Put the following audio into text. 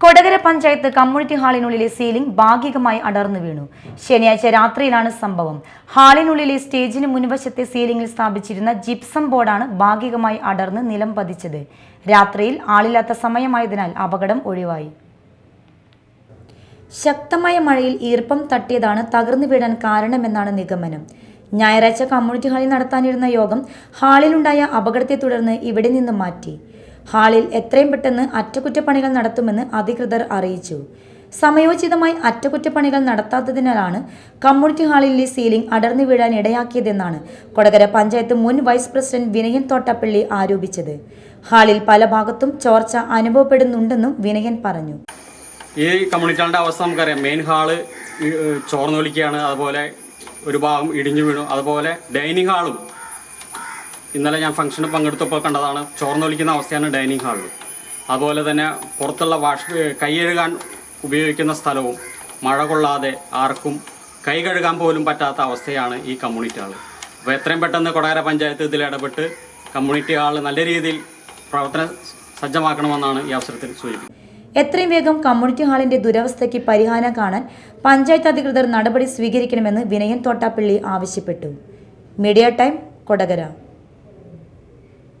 Kodakara panchayat community ഹാളിനുള്ളിലെ ceiling ഭാഗികമായി അടർന്നു വീണു. ശനിയാഴ്ച രാത്രിയിലാണ് സംഭവം. ഹാളിനുള്ളിലെ സ്റ്റേജിന് മുൻവശത്തെ സീലിംഗിൽ സ്ഥാപിച്ചിരുന്ന ജിപ്സം ബോർഡാണ് ഭാഗികമായി അടർന്ന് നിലം പതിച്ചത്. രാത്രിയിൽ ആളില്ലാത്ത സമയമായതിനാൽ അപകടം ഒഴിവായി. ശക്തമായ മഴയിൽ ഈർപ്പം തട്ടിയതാണ് തകർന്നു വീഴാൻ കാരണമെന്നാണ് നിഗമനം. ഞായറാഴ്ച കമ്മ്യൂണിറ്റി ഹാളിൽ നടത്താനിരുന്ന യോഗം ഹാളിലുണ്ടായ അപകടത്തെ തുടർന്ന് ഇവിടെ നിന്ന് മാറ്റി. ഹാളിൽ എത്രയും പെട്ടെന്ന് അറ്റകുറ്റപ്പണികൾ നടത്തുമെന്ന് അധികൃതർ അറിയിച്ചു. സമയോചിതമായി അറ്റകുറ്റപ്പണികൾ നടത്താത്തതിനാലാണ് കമ്മ്യൂണിറ്റി ഹാളിലെ സീലിംഗ് അടർന്നു വീഴാൻ ഇടയാക്കിയതെന്നാണ് കൊടകര പഞ്ചായത്ത് മുൻ വൈസ് പ്രസിഡന്റ് വിനയൻ തോട്ടപ്പള്ളി ആരോപിച്ചത്. ഹാളിൽ പല ഭാഗത്തും ചോർച്ച അനുഭവപ്പെടുന്നുണ്ടെന്നും വിനയൻ പറഞ്ഞു. ഈ കമ്മ്യൂണിറ്റി അവസ്ഥ നമുക്കറിയാം. മെയിൻ ഹാൾ ചോർന്നൊലിക്കുകയാണ്. അതുപോലെ ഒരു ഭാഗം ഇടിഞ്ഞു വീണു. അതുപോലെ ഡൈനിങ് ഹാളും ഇന്നലെ ഞാൻ ഫംഗ്ഷന് പങ്കെടുത്തപ്പോൾ കണ്ടതാണ് ചോർന്നൊലിക്കുന്ന അവസ്ഥയാണ് ഡൈനിങ് ഹാളിൽ അതുപോലെ തന്നെ പുറത്തുള്ള വാഷ് കൈയഴുകാൻ ഉപയോഗിക്കുന്ന സ്ഥലവും മഴ കൊള്ളാതെ ആർക്കും കൈ കഴുകാൻ പോലും പറ്റാത്ത അവസ്ഥയാണ് ഈ കമ്മ്യൂണിറ്റി ഹാൾ അപ്പോൾ എത്രയും പെട്ടെന്ന് കൊടകര പഞ്ചായത്ത് ഇതിൽ ഇടപെട്ട് കമ്മ്യൂണിറ്റി ഹാൾ നല്ല രീതിയിൽ പ്രവർത്തന സജ്ജമാക്കണമെന്നാണ് ഈ അവസരത്തിൽ സൂചിപ്പിക്കുന്നത്. എത്രയും വേഗം കമ്മ്യൂണിറ്റി ഹാളിന്റെ ദുരവസ്ഥയ്ക്ക് പരിഹാരം കാണാൻ പഞ്ചായത്ത് അധികൃതർ നടപടി സ്വീകരിക്കണമെന്ന് വിനയൻ തോട്ടാപ്പള്ളി ആവശ്യപ്പെട്ടു. Media time Kodakara.